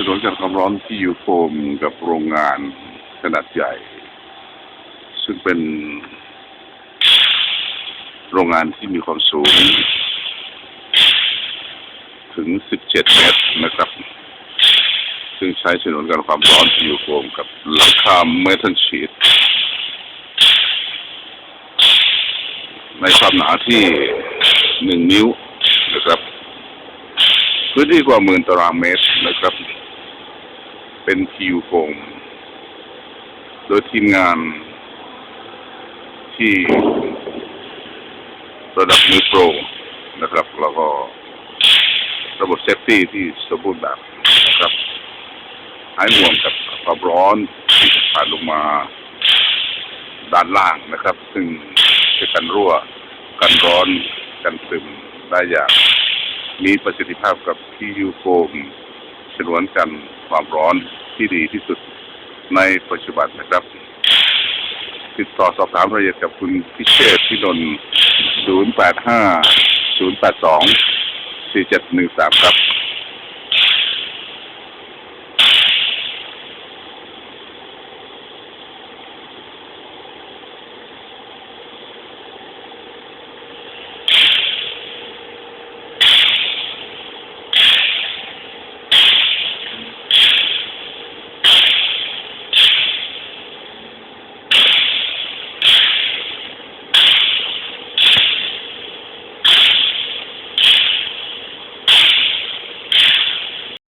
ฉนวนกันความร้อนที่อยู่โฟมกับโรงงานขนาดใหญ่ ซึ่งเป็นโรงงานที่มีความสูง ถึง 17 เมตรนะครับ ซึ่งใช้ฉนวนกันความร้อนที่อยู่โฟมกับหลังคาเมทัลชีตในความหนาที่1นิ้วนะครับ พื้นที่กว่าหมื่นตารางเมตรนะครับ เป็นคิวโฟมโดยทีมงานที่ระดับมือโปรนะครับ แล้วก็ระบบเซฟตี้ที่สมบูรณ์แบบนะครับหายห่วงกับความร้อนที่ผ่านลงมาด้านล่างนะครับ ซึ่งจะกันรั่ว กันร้อน กันซึมได้อย่างมีประสิทธิภาพกับที่ยูโฟม ฉนวนกันความร้อนที่ดีที่สุดในปัจจุบันนะครับ ติดต่อสอบถามรายละเอียดกับคุณพิเชษที่นนท์085 082 4713 ครับ